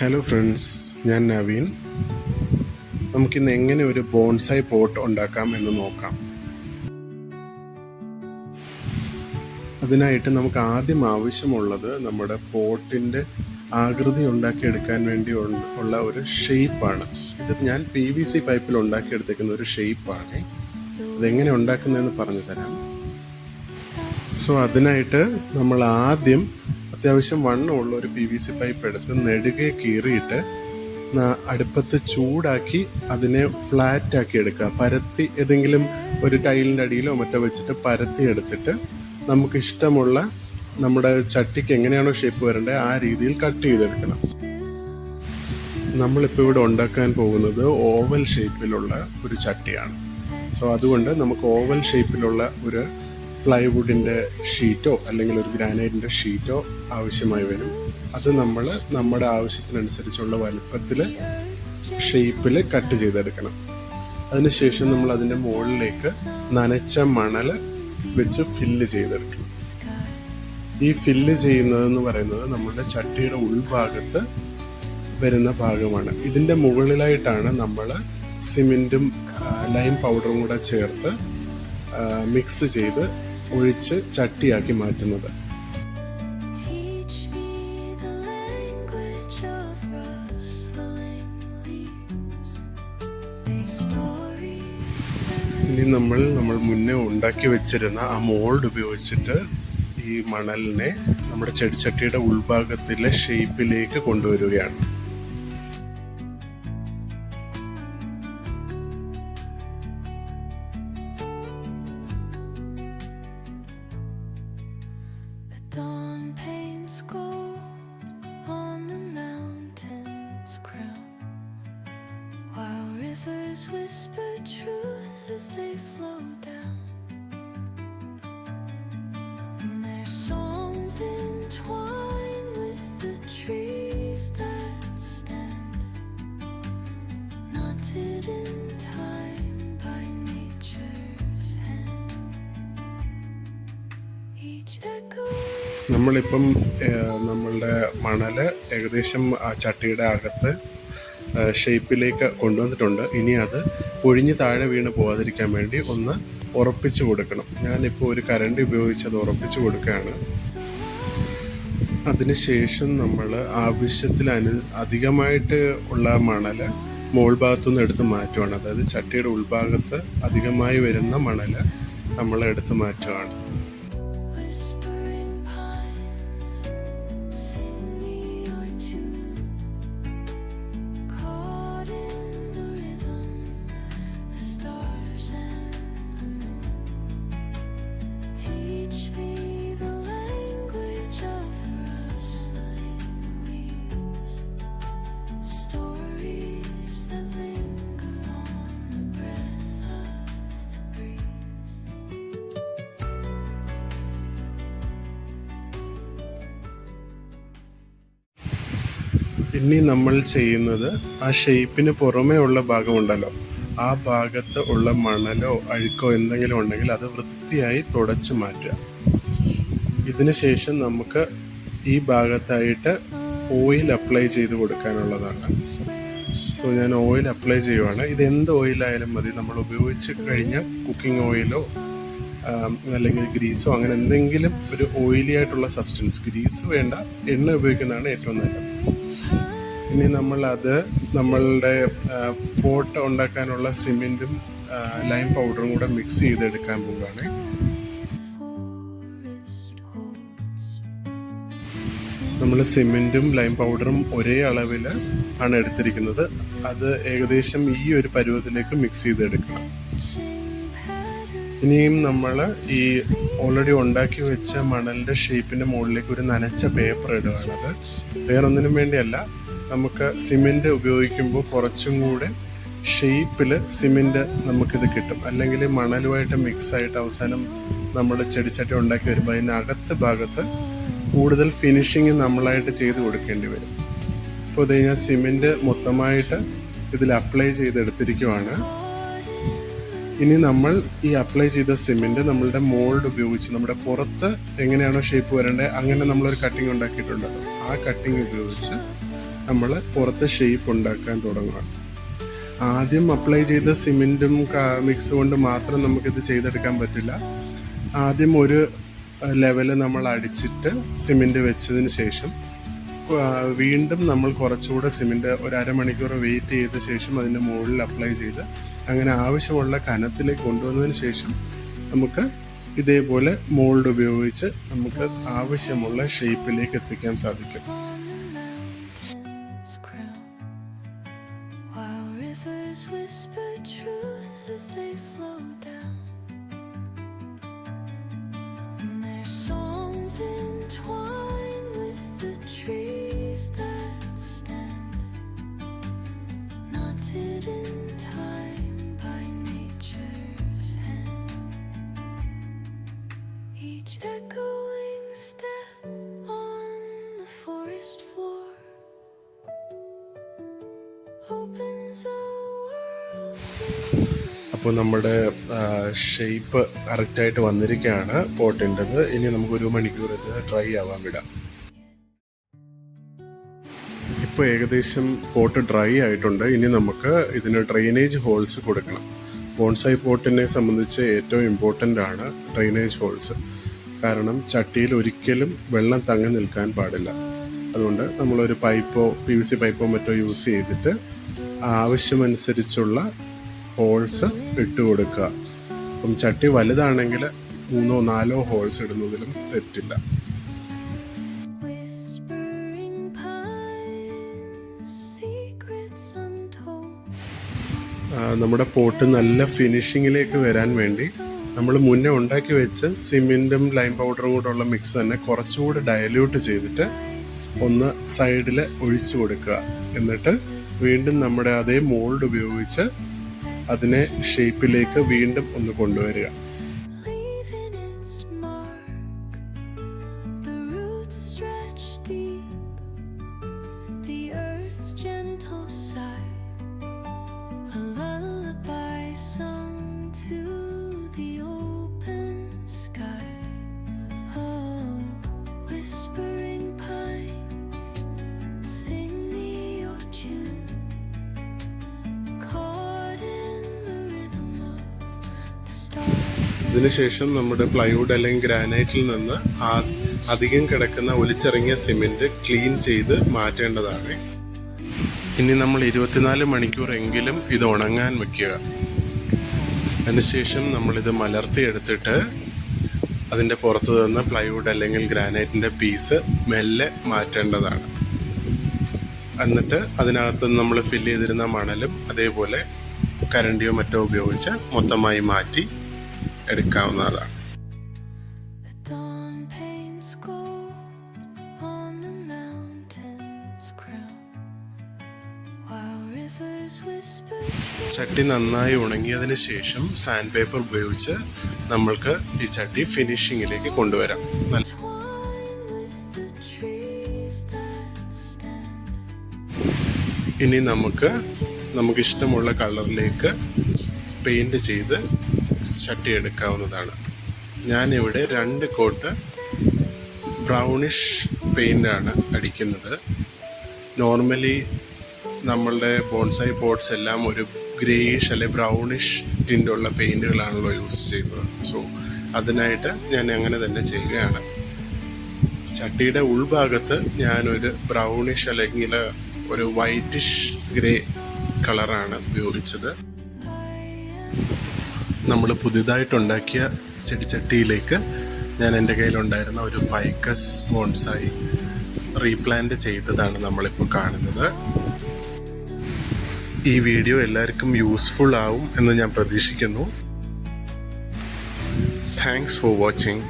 Hello friends ഞാൻ നവീൻ. നമുക്കിന്ന് എങ്ങനെ ഒരു ബോൺസായി പോട്ട് ഉണ്ടാക്കാം എന്ന് നോക്കാം. അതിനായിട്ട് നമുക്ക് ആദ്യം ആവശ്യമുള്ളത് നമ്മുടെ പോട്ടിന്റെ ആകൃതി ഉണ്ടാക്കിയെടുക്കാൻ വേണ്ടി ഉള്ള- ഒരു ഷേപ്പാണ്. ഇത് ഞാൻ പി വി സി പൈപ്പിൽ ഉണ്ടാക്കിയെടുത്തേക്കുന്ന ഒരു ഷേപ്പാണ്. അതെങ്ങനെ ഉണ്ടാക്കുന്നതെന്ന് പറഞ്ഞു തരാം സോ അതിനായിട്ട് നമ്മൾ ആദ്യം അത്യാവശ്യം വണ്ണമുള്ള ഒരു പി വി സി പൈപ്പ് എടുത്ത് നെടുകെ കീറിയിട്ട് അടുപ്പത്ത് ചൂടാക്കി അതിനെ ഫ്ലാറ്റ് ആക്കി എടുക്കുക. പരത്തി ഏതെങ്കിലും ഒരു ടൈലിന്റെ അടിയിലോ മറ്റോ വെച്ചിട്ട് പരത്തി എടുത്തിട്ട് നമുക്കിഷ്ടമുള്ള നമ്മുടെ ചട്ടിക്ക് എങ്ങനെയാണോ ഷേപ്പ് വരേണ്ടത് ആ രീതിയിൽ കട്ട് ചെയ്തെടുക്കണം. നമ്മളിപ്പോൾ ഇവിടെ ഉണ്ടാക്കാൻ പോകുന്നത് ഓവൽ ഷേപ്പിലുള്ള ഒരു ചട്ടിയാണ്. സോ അതുകൊണ്ട് നമുക്ക് ഓവൽ ഷേപ്പിലുള്ള ഒരു പ്ലൈവുഡിന്റെ ഷീറ്റോ അല്ലെങ്കിൽ ഒരു ഗ്രാനൈറ്റിന്റെ ഷീറ്റോ ആവശ്യമായി വരും. അത് നമ്മൾ നമ്മുടെ ആവശ്യത്തിനനുസരിച്ചുള്ള വലുപ്പത്തിൽ ഷേപ്പിൽ കട്ട് ചെയ്തെടുക്കണം. അതിനുശേഷം നമ്മൾ അതിന്റെ മുകളിലേക്ക് നനച്ച മണൽ വെച്ച് ഫില്ല് ചെയ്തെടുക്കണം. ഈ ഫില്ല് ചെയ്യുന്നതെന്ന് പറയുന്നത് നമ്മുടെ ചട്ടിയുടെ ഉൾഭാഗത്ത് വരുന്ന ഭാഗമാണ്. ഇതിന്റെ മുകളിലായിട്ടാണ് നമ്മൾ സിമെന്റും ലൈം പൗഡറും കൂടെ ചേർത്ത് മിക്സ് ചെയ്ത് ഒഴിച്ച് ചട്ടിയാക്കി മാറ്റുന്നത്. ഇനി നമ്മൾ നമ്മൾ മുന്നേ ഉണ്ടാക്കി വെച്ചിരുന്ന ആ മോൾഡ് ഉപയോഗിച്ചിട്ട് ഈ മണലിനെ നമ്മുടെ ചെടിച്ചട്ടിയുടെ ഉൾഭാഗത്തിലെ ഷേപ്പിലേക്ക് കൊണ്ടുവരികയാണ്. Rivers whisper truth as they flow down. And their songs entwine with the trees that stand, knotted in time by nature's hand. Each echo. നമ്മളിപ്പം നമ്മളുടെ മണൽ ഏകദേശം ആ ചട്ടിയുടെ അകത്ത് ഷേപ്പിലേക്ക് കൊണ്ടുവന്നിട്ടുണ്ട്. ഇനി അത് പൊഴിഞ്ഞ് താഴെ വീണ് പോകാതിരിക്കാൻ വേണ്ടി ഒന്ന് ഉറപ്പിച്ചു കൊടുക്കണം. ഞാനിപ്പോൾ ഒരു കരണ്ടി ഉപയോഗിച്ച് അത് ഉറപ്പിച്ചു കൊടുക്കുകയാണ്. അതിനുശേഷം നമ്മൾ ആവശ്യത്തിൽ അനു അധികമായിട്ട് ഉള്ള മണൽ മോൾ ഭാഗത്തുനിന്ന് എടുത്ത് മാറ്റുകയാണ് അതായത് ചട്ടിയുടെ ഉൾഭാഗത്ത് അധികമായി വരുന്ന മണൽ നമ്മൾ എടുത്ത് മാറ്റുകയാണ് ഇനി നമ്മൾ ചെയ്യുന്നത് ആ ഷേപ്പിന് പുറമേ ഉള്ള ഭാഗമുണ്ടല്ലോ. ആ ഭാഗത്ത് ഉള്ള മണലോ അഴുക്കോ എന്തെങ്കിലും ഉണ്ടെങ്കിൽ അത് വൃത്തിയായി തുടച്ച് മാറ്റുക. ഇതിന് ശേഷം നമുക്ക് ഈ ഭാഗത്തായിട്ട് ഓയിൽ അപ്ലൈ ചെയ്ത് കൊടുക്കാനുള്ളതാണ്. സോ ഞാൻ ഓയിൽ അപ്ലൈ ചെയ്യുവാണ്. ഇത് എന്ത് ഓയിലായാലും മതി. നമ്മൾ ഉപയോഗിച്ച് കഴിഞ്ഞ കുക്കിംഗ് ഓയിലോ അല്ലെങ്കിൽ ഗ്രീസോ അങ്ങനെ എന്തെങ്കിലും ഒരു ഓയിലി ആയിട്ടുള്ള സബ്സ്റ്റൻസ് ഗ്രീസ് വേണ്ട എണ്ണ ഉപയോഗിക്കുന്നതാണ് ഏറ്റവും നല്ലത്. ഇനി നമ്മൾ അത് നമ്മളുടെ പോട്ട് ഉണ്ടാക്കാനുള്ള സിമെന്റും ലൈം പൗഡറും കൂടെ മിക്സ് ചെയ്തെടുക്കാൻ പോവുകയാണ്. നമ്മൾ സിമെന്റും ലൈം പൗഡറും ഒരേ അളവിൽ ആണ് എടുത്തിരിക്കുന്നത്. അത് ഏകദേശം ഈ ഒരു പരുവത്തിലേക്ക് മിക്സ് ചെയ്തെടുക്കണം. ഇനിയും നമ്മൾ ഈ ഓൾറെഡി ഉണ്ടാക്കി വെച്ച മണലിന്റെ ഷേപ്പിന്റെ മുകളിലേക്ക് ഒരു നനച്ച പേപ്പർ ഇടുകയാണത് വേറൊന്നിനും വേണ്ടിയല്ല നമുക്ക് സിമെന്റ് ഉപയോഗിക്കുമ്പോൾ കുറച്ചും കൂടെ ഷേപ്പിൽ സിമെന്റ് നമുക്കിത് കിട്ടും. അല്ലെങ്കിൽ മണലുമായിട്ട് മിക്സായിട്ട് അവസാനം നമ്മൾ ചെടിച്ചട്ടി ഉണ്ടാക്കി വരുമ്പോൾ അതിനകത്ത് ഭാഗത്ത് കൂടുതൽ ഫിനിഷിങ് നമ്മളായിട്ട് ചെയ്ത് കൊടുക്കേണ്ടി വരും. അപ്പോൾ ഇത് ഞാൻ സിമെന്റ് മൊത്തമായിട്ട് ഇതിൽ അപ്ലൈ ചെയ്തെടുത്തിരിക്കുവാണ് ഇനി നമ്മൾ ഈ അപ്ലൈ ചെയ്ത സിമെന്റ് നമ്മളുടെ മോൾഡ് ഉപയോഗിച്ച് നമ്മുടെ പുറത്ത് എങ്ങനെയാണോ ഷേപ്പ് വരേണ്ടത് അങ്ങനെ നമ്മളൊരു കട്ടിങ് ഉണ്ടാക്കിയിട്ടുണ്ടല്ലോ. ആ കട്ടിങ് ഉപയോഗിച്ച് നമ്മൾ പുറത്ത് ഷേപ്പ് ഉണ്ടാക്കാൻ തുടങ്ങുകയാണ് ആദ്യം അപ്ലൈ ചെയ്ത സിമെന്റും മിക്സ് കൊണ്ട് മാത്രം നമുക്കിത് ചെയ്തെടുക്കാൻ പറ്റില്ല. ആദ്യം ഒരു ലെവൽ നമ്മൾ അടിച്ചിട്ട് സിമെന്റ് വെച്ചതിന് ശേഷം വീണ്ടും നമ്മൾ കുറച്ചുകൂടെ സിമെന്റ് ഒരു അരമണിക്കൂർ വെയിറ്റ് ചെയ്ത ശേഷം അതിന്റെ മുകളിൽ അപ്ലൈ ചെയ്ത് അങ്ങനെ ആവശ്യമുള്ള കനത്തിലേക്ക് കൊണ്ടുവന്നതിന് ശേഷം നമുക്ക് ഇതേപോലെ മോൾഡ് ഉപയോഗിച്ച് നമുക്ക് ആവശ്യമുള്ള ഷേപ്പിലേക്ക് എത്തിക്കാൻ സാധിക്കും. Their songs entwine with the trees that stand. Knotted in time by nature's hand. Each echoing അപ്പോൾ നമ്മുടെ ഷേപ്പ് കറക്റ്റായിട്ട് വന്നിരിക്കുകയാണ് പോട്ടിന്റെത്. ഇനി നമുക്ക് ഒരു മണിക്കൂർ ഇത് ഡ്രൈ ആവാൻ വിടാം. ഇപ്പോൾ ഏകദേശം പോട്ട് ഡ്രൈ ആയിട്ടുണ്ട്. ഇനി നമുക്ക് ഇതിന് ഡ്രെയിനേജ് ഹോൾസ് കൊടുക്കണം. ബോൺസായി പോട്ടിനെ സംബന്ധിച്ച് ഏറ്റവും ഇമ്പോർട്ടന്റ് ആണ് ഡ്രെയിനേജ് ഹോൾസ് കാരണം ചട്ടിയിൽ ഒരിക്കലും വെള്ളം തങ്ങി നിൽക്കാൻ പാടില്ല. അതുകൊണ്ട് നമ്മളൊരു പൈപ്പോ പി വി സി പൈപ്പോ മറ്റോ യൂസ് ചെയ്തിട്ട് ആവശ്യമനുസരിച്ചുള്ള ഹോൾസ് ഇട്ട് കൊടുക്കുക. അപ്പം ചട്ടി വലുതാണെങ്കിൽ മൂന്നോ നാലോ ഹോൾസ് ഇടുന്നതിലും തെറ്റില്ല. നമ്മുടെ പോട്ട് നല്ല ഫിനിഷിങ്ങിലേക്ക് വരാൻ വേണ്ടി നമ്മൾ മുന്നേ ഉണ്ടാക്കി വെച്ച് സിമെന്റും ലൈം പൗഡറും കൂടെയുള്ള മിക്സ് തന്നെ കുറച്ചുകൂടി ഡയല്യൂട്ട് ചെയ്തിട്ട് ഒന്ന് സൈഡിൽ ഒഴിച്ചു കൊടുക്കുക. എന്നിട്ട് വീണ്ടും നമ്മുടെ അതേ മോൾഡ് ഉപയോഗിച്ച് അതിനെ ഷേപ്പിലേക്ക് വീണ്ടും ഒന്ന് കൊണ്ടുവരിക. ഇതിനുശേഷം നമ്മുടെ പ്ലൈവുഡ് അല്ലെങ്കിൽ ഗ്രാനൈറ്റിൽ നിന്ന് അധികം കിടക്കുന്ന ഒലിച്ചിറങ്ങിയ സിമെന്റ് ക്ലീൻ ചെയ്ത് മാറ്റേണ്ടതാണ്. ഇനി നമ്മൾ ഇരുപത്തിനാല് മണിക്കൂറെങ്കിലും ഇത് ഉണങ്ങാൻ വെക്കുക. അതിനുശേഷം നമ്മളിത് മലർത്തിയെടുത്തിട്ട് അതിന്റെ പുറത്തു നിന്ന് പ്ലൈവുഡ് അല്ലെങ്കിൽ ഗ്രാനൈറ്റിന്റെ പീസ് മെല്ലെ മാറ്റേണ്ടതാണ്. എന്നിട്ട് അതിനകത്ത് നമ്മൾ ഫില്ല് ചെയ്തിരുന്ന മണലും അതേപോലെ കരണ്ടിയോ മറ്റോ ഉപയോഗിച്ച് മൊത്തമായി മാറ്റി എടുക്കാവുന്നതാണ് ചട്ടി നന്നായി ഉണങ്ങിയതിന് ശേഷം സാൻഡ് പേപ്പർ ഉപയോഗിച്ച് നമ്മൾക്ക് ഈ ചട്ടി ഫിനിഷിങ്ങിലേക്ക് കൊണ്ടുവരാം. ഇനി നമുക്ക് നമുക്കിഷ്ടമുള്ള കളറിലേക്ക് പെയിന്റ് ചെയ്ത് ചട്ടി എടുക്കാവുന്നതാണ് ഞാനിവിടെ രണ്ട് കോട്ട് ബ്രൗണിഷ് പെയിന്റാണ് അടിക്കുന്നത്. നോർമലി നമ്മളുടെ ബോൺസായി പോട്ട്സ് എല്ലാം ഒരു ഗ്രേയിഷ് അല്ലെ ബ്രൗണിഷ് ടിന്റുള്ള പെയിന്റുകളാണല്ലോ യൂസ് ചെയ്യുന്നത്. സോ അതിനായിട്ട് ഞാൻ അങ്ങനെ തന്നെ ചെയ്യുകയാണ്. ചട്ടിയുടെ ഉൾഭാഗത്ത് ഞാനൊരു ബ്രൗണിഷ് അല്ലെങ്കിൽ ഒരു വൈറ്റിഷ് ഗ്രേ കളറാണ് ഉപയോഗിച്ചത്. നമ്മൾ പുതിയതായിട്ടുണ്ടാക്കിയ ചെടിച്ചട്ടിയിലേക്ക് ഞാൻ എന്റെ കയ്യിലുണ്ടായിരുന്ന ഒരു ഫൈക്കസ് ബോൺസായി റീപ്ലാന്റ് ചെയ്തതാണ് നമ്മളിപ്പോൾ കാണുന്നത്. ഈ വീഡിയോ എല്ലാവർക്കും യൂസ്ഫുൾ ആവും എന്ന് ഞാൻ പ്രതീക്ഷിക്കുന്നു. Thanks for watching